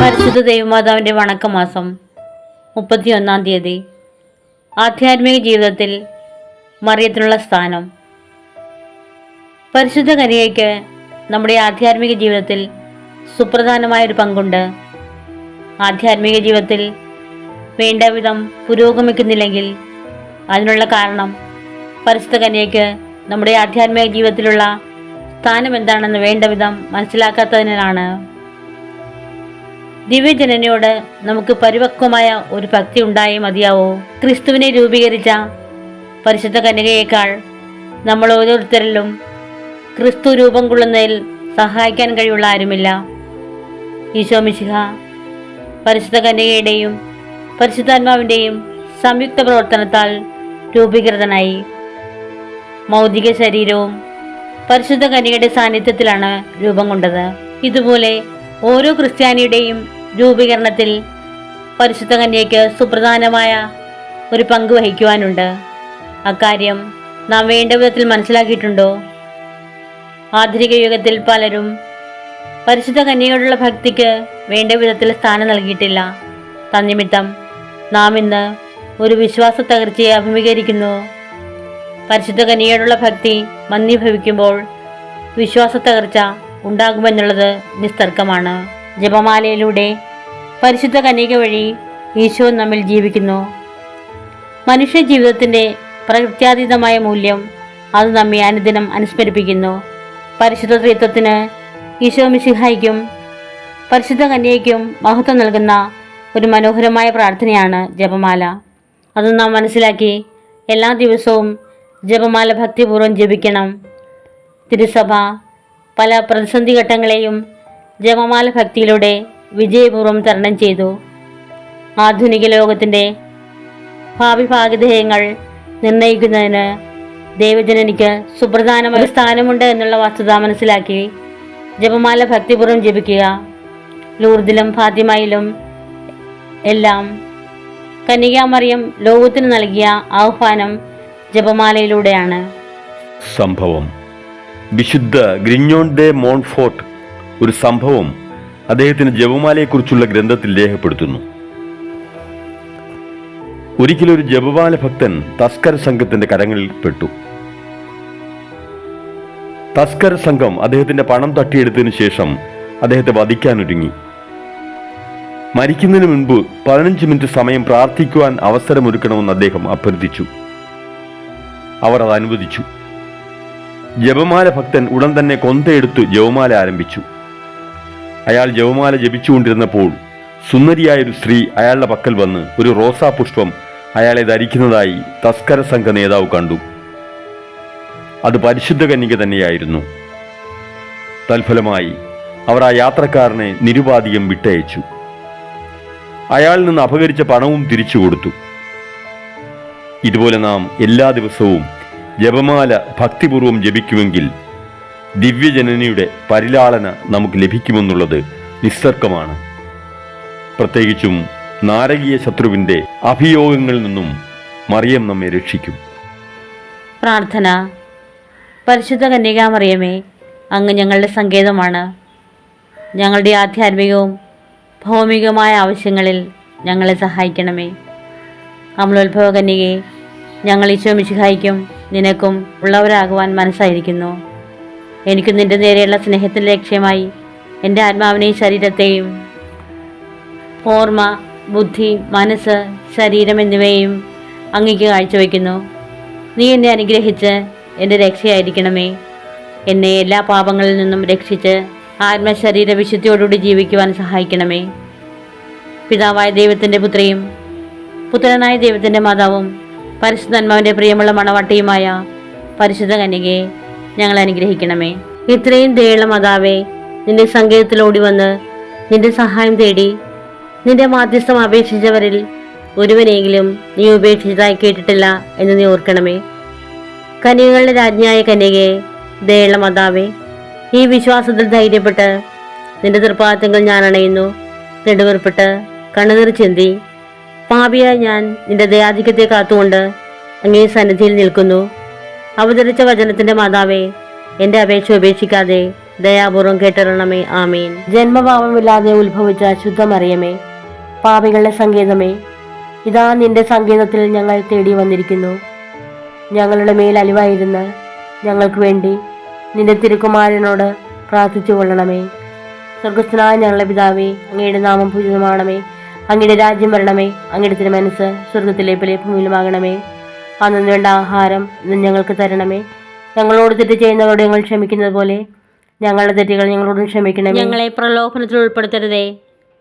പരിശുദ്ധ ദൈവമാതാവിന്റെ വണക്കമാസം മുപ്പത്തിയൊന്നാം തീയതി. ആധ്യാത്മിക ജീവിതത്തിൽ മറിയത്തിനുള്ള സ്ഥാനം. പരിശുദ്ധ കനികയ്ക്ക് നമ്മുടെ ആധ്യാത്മിക ജീവിതത്തിൽ സുപ്രധാനമായ ഒരു പങ്കുണ്ട്. ആധ്യാത്മിക ജീവിതത്തിൽ വേണ്ട വിധം പുരോഗമിക്കുന്നില്ലെങ്കിൽ അതിനുള്ള കാരണം പരിശുദ്ധ കന്യയ്ക്ക് നമ്മുടെ ആധ്യാത്മിക ജീവിതത്തിലുള്ള സ്ഥാനം എന്താണെന്ന് വേണ്ട വിധം മനസ്സിലാക്കാത്തതിനാണ് ദിവ്യജനനയോട് നമുക്ക് പരിപക്വമായ ഒരു ഭക്തി ഉണ്ടായേ മതിയാവൂ. ക്രിസ്തുവിനെ രൂപീകരിച്ച പരിശുദ്ധ കന്യകയേക്കാൾ നമ്മൾ ഓരോരുത്തരിലും ക്രിസ്തു രൂപം കൊള്ളുന്നതിൽ സഹായിക്കാൻ കഴിയുള്ള ആരുമില്ല. ഈശോ മിശിഹ പരിശുദ്ധ കന്യകയുടെയും പരിശുദ്ധാത്മാവിന്റെയും സംയുക്ത പ്രവർത്തനത്താൽ രൂപീകൃതനായി. മൗതിക ശരീരവും പരിശുദ്ധ കന്യകയുടെ സാന്നിധ്യത്തിലാണ് രൂപം കൊണ്ടത്. ഇതുപോലെ ഓരോ ക്രിസ്ത്യാനിയുടെയും രൂപീകരണത്തിൽ പരിശുദ്ധ കന്യയ്ക്ക് സുപ്രധാനമായ ഒരു പങ്ക് വഹിക്കുവാനുണ്ട്. അക്കാര്യം നാം വേണ്ട വിധത്തിൽ മനസ്സിലാക്കിയിട്ടുണ്ടോ? ആധുനിക യുഗത്തിൽ പലരും പരിശുദ്ധ കന്യയോടുള്ള ഭക്തിക്ക് വേണ്ട വിധത്തിൽ സ്ഥാനം നൽകിയിട്ടില്ല. തന്നിമിത്തം നാം ഇന്ന് ഒരു വിശ്വാസ തകർച്ചയെ അഭിമുഖീകരിക്കുന്നു. പരിശുദ്ധ കനിയോടുള്ള ഭക്തി മന്ദീഭവിക്കുമ്പോൾ വിശ്വാസ തകർച്ച ഉണ്ടാകുമെന്നുള്ളത് നിസ്തർക്കമാണ്. ജപമാലയിലൂടെ പരിശുദ്ധ കനിക വഴി ഈശോ നമ്മിൽ ജീവിക്കുന്നു. മനുഷ്യ ജീവിതത്തിന്റെ പ്രകൃത്യാതീതമായ മൂല്യം അത് നമ്മെ അനുദിനം അനുസ്മരിപ്പിക്കുന്നു. പരിശുദ്ധ ത്രിത്വത്തിന് ഈശോ മിശിഹായിക്കും പരിശുദ്ധ കന്യയ്ക്കും മഹത്വം നൽകുന്ന ഒരു മനോഹരമായ പ്രാർത്ഥനയാണ് ജപമാല. അത് നാം മനസ്സിലാക്കി എല്ലാ ദിവസവും ജപമാല ഭക്തിപൂർവം ജപിക്കണം. തിരുസഭ പല പ്രതിസന്ധി ഘട്ടങ്ങളെയും ജപമാല ഭക്തിയിലൂടെ വിജയപൂർവം തരണം ചെയ്തു. ആധുനിക ലോകത്തിന്റെ ഭാവി ഭാഗ്യധേയങ്ങൾ നിർണയിക്കുന്നതിന് ദൈവജനനിക്ക് സുപ്രധാനമായ സ്ഥാനമുണ്ട് എന്നുള്ള വസ്തുത മനസ്സിലാക്കി ജപമാല ഭക്തിപൂർവം ജപിക്കുക. ലൂർദിലും ഫാത്തിമയിലും എല്ലാം കന്യകാമറിയം ലോകത്തിന് നൽകിയ ആഹ്വാനം ജപമാലയിലൂടെയാണ്. സംഭവം. വിശുദ്ധ ഗ്രിഞ്ഞോൺ ഡെ മോൺഫോർട്ട് ഒരു സംഭവം അദ്ദേഹത്തിന് ജപമാലയെക്കുറിച്ചുള്ള ഗ്രന്ഥത്തിൽ രേഖപ്പെടുത്തുന്നു. ഒരിക്കലൊരു ജപമാല ഭക്തൻ തസ്കർ സംഘത്തിന്റെ കരങ്ങളിൽ പെട്ടു. തസ്കര സംഘം അദ്ദേഹത്തിന്റെ പണം തട്ടിയെടുത്തതിനു ശേഷം അദ്ദേഹത്തെ വധിക്കാനൊരുങ്ങി. മരിക്കുന്നതിന് മുൻപ് പതിനഞ്ച് മിനിറ്റ് സമയം പ്രാർത്ഥിക്കുവാൻ അവസരമൊരുക്കണമെന്ന് അദ്ദേഹം അഭ്യർത്ഥിച്ചു. അവർ അത് അനുവദിച്ചു. ജപമാല ഭക്തൻ ഉടൻ തന്നെ കൊന്തയെടുത്ത് ജപമാല ആരംഭിച്ചു. അയാൾ ജപമാല ജപിച്ചുകൊണ്ടിരുന്നപ്പോൾ സുന്ദരിയായ ഒരു സ്ത്രീ അയാളുടെ പക്കൽ വന്ന് ഒരു റോസാ പുഷ്പം അയാളെ ധരിക്കുന്നതായി തസ്കര സംഘ നേതാവ് കണ്ടു. അത് പരിശുദ്ധ കന്യക തന്നെയായിരുന്നു. തൽഫലമായി അവർ ആ യാത്രക്കാരനെ നിരുപാധികം വിട്ടയച്ചു. അയാളിൽ നിന്ന് അപകരിച്ച പണവും തിരിച്ചു കൊടുത്തു. ഇതുപോലെ നാം എല്ലാ ദിവസവും ജപമാല ഭക്തിപൂർവം ജപിക്കുമെങ്കിൽ ദിവ്യജനനിയുടെ പരിലാളന നമുക്ക് ലഭിക്കുമെന്നുള്ളത് നിസ്തർക്കമാണ് പ്രത്യേകിച്ചും നാരകീയ ശത്രുവിന്റെ അഭിയോഗങ്ങളിൽ നിന്നും മറിയം നമ്മെ രക്ഷിക്കും. പ്രാർത്ഥന. പരിശുദ്ധ കന്യകാമറിയമേ അങ്ങ് ഞങ്ങളുടെ സങ്കേതമാണ്. ഞങ്ങളുടെ ആധ്യാത്മികവും ഭൗമികവുമായ ആവശ്യങ്ങളിൽ ഞങ്ങളെ സഹായിക്കണമേ. അമലോത്ഭവ കന്യകെ ഞങ്ങൾ ഈശോ മിശിഹായിക്കും നിനക്കും ഉള്ളവരാകുവാൻ മനസ്സായിരിക്കുന്നു. എനിക്ക് നിന്റെ നേരെയുള്ള സ്നേഹത്തിന്റെ ലക്ഷ്യമായി എന്റെ ആത്മാവിനെയും ശരീരത്തെയും ഓർമ്മ ബുദ്ധി മനസ്സ് ശരീരം എന്നിവയും അങ്ങേക്ക് കാഴ്ചവെക്കുന്നു നീ എന്നെ അനുഗ്രഹിച്ച് എന്റെ രക്ഷയായിരിക്കണമേ. എന്നെ എല്ലാ പാപങ്ങളിൽ നിന്നും രക്ഷിച്ച് ആത്മശരീര വിശുദ്ധിയോടുകൂടി ജീവിക്കുവാൻ സഹായിക്കണമേ. പിതാവായ ദൈവത്തിന്റെ പുത്രിയും പുത്രനായ ദൈവത്തിന്റെ മാതാവും പരിശുദ്ധന്മാവിന്റെ പ്രിയമുള്ള മണവാട്ടിയുമായ പരിശുദ്ധ കന്യകയെ ഞങ്ങൾ അനുഗ്രഹിക്കണമേ. ഇത്രയും ദയുള്ള മാതാവേ നിന്റെ സങ്കേതത്തിലോടി വന്ന് നിന്റെ സഹായം തേടി നിന്റെ മാധ്യസ്ഥം അപേക്ഷിച്ചവരിൽ ഒരുവനെങ്കിലും നീ ഉപേക്ഷിച്ചതായി കേട്ടിട്ടില്ല എന്ന് നീ ഓർക്കണമേ. കന്യകളുടെ രാജ്ഞിയായ കന്യകയെ ദയുള്ള മാതാവേ ഈ വിശ്വാസത്തിൽ ധൈര്യപ്പെട്ട് നിന്റെ തൃപ്പാദങ്ങൾ ഞാൻ അണയുന്നു. നെടുവേർപ്പെട്ട് കണ്ണുനീർ ചിന്തി പാപിയായ ഞാൻ നിന്റെ ദയാധിക്യത്തെ കാത്തുകൊണ്ട് അങ്ങേ സന്നിധിയിൽ നിൽക്കുന്നു. അവതരിച്ച വചനത്തിന്റെ മാതാവേ എന്റെ അപേക്ഷ ഉപേക്ഷിക്കാതെ ദയാപൂർവം കേട്ടിറണമേ ആമീൻ. ജന്മഭാവമില്ലാതെ ഉത്ഭവിച്ച ശുദ്ധമറിയമേ പാപികളുടെ സങ്കേതമേ ഇതാ നിന്റെ സങ്കേതത്തിൽ ഞങ്ങൾ തേടി വന്നിരിക്കുന്നു. ഞങ്ങളുടെ മേൽ അലിവായിരുന്ന ഞങ്ങൾക്ക് വേണ്ടി നിന്റെ തിരുക്കുമാരനോട് പ്രാർത്ഥിച്ചു കൊള്ളണമേ സ്വർഗസ്ഥനായ ഞങ്ങളുടെ പിതാവേ അങ്ങയുടെ നാമം പൂജിതമാണമേ. അങ്ങയുടെ രാജ്യം വരണമേ അങ്ങയുടെ തിരുമനസ് സ്വർഗത്തിലെ പോലെ ഭൂമിയിലുമാകണമേ അന്നു വേണ്ട ആഹാരം ഇന്ന് ഞങ്ങൾക്ക് തരണമേ. ഞങ്ങളോട് തെറ്റ് ചെയ്യുന്നവരോട് ഞങ്ങൾ ക്ഷമിക്കുന്നത് പോലെ ഞങ്ങളുടെ തെറ്റുകൾ ഞങ്ങളോടും ക്ഷമിക്കണമേ. ഞങ്ങളെ പ്രലോഭനത്തിൽ ഉൾപ്പെടുത്തരുതേ.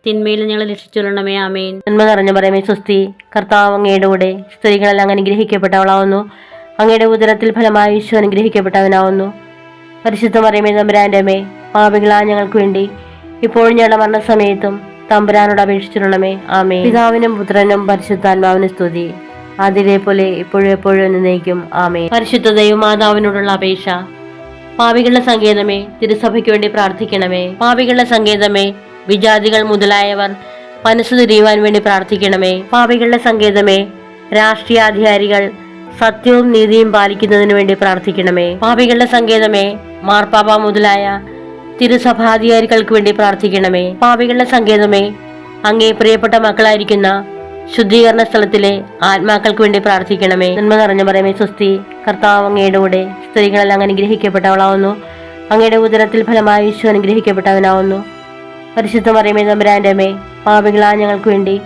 തിന്മയിൽ ഞങ്ങൾ രക്ഷിച്ചുകൊള്ളണമേ. ആമേൻ. നന്മ നിറഞ്ഞു പറയുമേ സ്വസ്തി കർത്താവ് അങ്ങയുടെ കൂടെ സ്ത്രീകളെല്ലാം അനുഗ്രഹിക്കപ്പെട്ടവളാവുന്നു. അങ്ങയുടെ ഉദരത്തിൽ ഫലമായി ഈശോ അനുഗ്രഹിക്കപ്പെട്ടവനാവുന്നു. പരിശുദ്ധ മറിയമേ തമ്പുരാന്റെ അമ്മേ പാപികളാ ഞങ്ങൾക്ക് വേണ്ടി ഇപ്പോഴും ഞങ്ങളുടെ മരണസമയത്തും തമ്പുരാനോട് അപേക്ഷിച്ചിരണമേ ആമേ പിതാവിനും പുത്രനും പരിശുദ്ധാത്മാവിനും സ്തുതി. അതിലെ പോലെ ഇപ്പോഴും എപ്പോഴും എന്നേക്കും. ആമേ പരിശുദ്ധ ദൈവമാതാവിനോടുള്ള അപേക്ഷ. പാപികളുടെ സങ്കേതമേ തിരുസഭയ്ക്ക് വേണ്ടി പ്രാർത്ഥിക്കണമേ. പാപികളുടെ സങ്കേതമേ വിജാതികൾ മുതലായവർ മനസ്സു തിരിയുവാൻ വേണ്ടി പ്രാർത്ഥിക്കണമേ. പാപികളുടെ സങ്കേതമേ രാഷ്ട്രീയാധികാരികൾ സത്യവും നീതിയും പാലിക്കുന്നതിന് വേണ്ടി പ്രാർത്ഥിക്കണമേ. പാപികളുടെ സങ്കേതമേ മാർപ്പാപ്പ മുതലായ തിരുസഭാധികാരികൾക്ക് വേണ്ടി പ്രാർത്ഥിക്കണമേ. പാപികളുടെ സങ്കേതമേ അങ്ങേ പ്രിയപ്പെട്ട മക്കളായിരിക്കുന്ന ശുദ്ധീകരണ സ്ഥലത്തിലെ ആത്മാക്കൾക്ക് വേണ്ടി പ്രാർത്ഥിക്കണമേ. നന്മ നിറഞ്ഞ പറയുമേ സ്വസ്തി. കർത്താവ് അങ്ങയുടെ കൂടെ സ്ത്രീകളെല്ലാം അനുഗ്രഹിക്കപ്പെട്ടവളാവുന്നു. അങ്ങയുടെ ഉദരത്തിൽ ഫലമായി ഈശോ അനുഗ്രഹിക്കപ്പെട്ടവനാവുന്നു. പരിശുദ്ധ മറിയമേ തമ്പുരാന്റെ അമ്മേ പാപികളാ ഞങ്ങൾക്ക് വേണ്ടി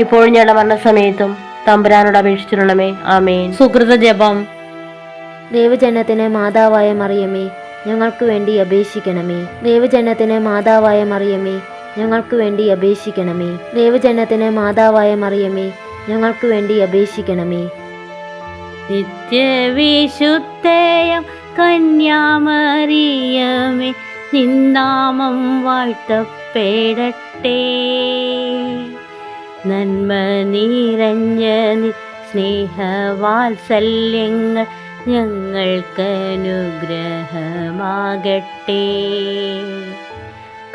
ഇപ്പോഴും ഞങ്ങളുടെ മരണസമയത്തും തമ്പുരാനോട് അപേക്ഷിച്ചിരണമേ ആമേൻ. സുഹൃത ജപം ദേവജനത്തിന് മാതാവായ മറിയമേ ഞങ്ങൾക്ക് വേണ്ടി അപേക്ഷിക്കണമേ. ദേവജനത്തിന് മാതാവായ മറിയമേ ഞങ്ങൾക്ക് വേണ്ടി അപേക്ഷിക്കണമേ. ദേവജനത്തിന് മാതാവായ മറിയമേ ഞങ്ങൾക്ക് വേണ്ടി അപേക്ഷിക്കണമേ. നിത്യവിശുദ്ധയം കന്യാമറിയമേ നിന്നാമം വാഴ്ത്തപ്പെടട്ടെ. നന്മ നിറഞ്ഞ സ്നേഹവാത്സല്യങ്ങൾ ഞങ്ങൾക്ക് അനുഗ്രഹമാകട്ടെ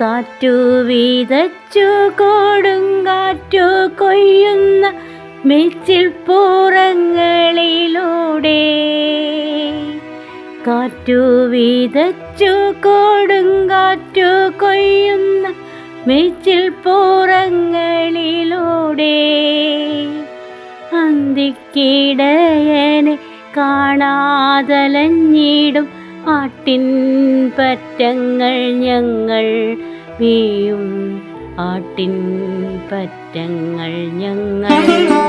കാറ്റു വീതച്ചു കൊടുങ്കാറ്റു കൊയ്യുന്ന മെച്ചിൽ പൂറങ്ങളിലൂടെ. കാറ്റു വീതച്ചു കൊടുങ്കാറ്റു കൊയ്യുന്ന മെച്ചിൽ പൂറങ്ങളിലൂടെ. അന്തിക്കിടയനെ കാണാതലഞ്ഞിടും. ആട്ടിൻ പറ്റങ്ങൾ ഞങ്ങൾ വീയും ആട്ടിൻ പറ്റങ്ങൾ ഞങ്ങൾ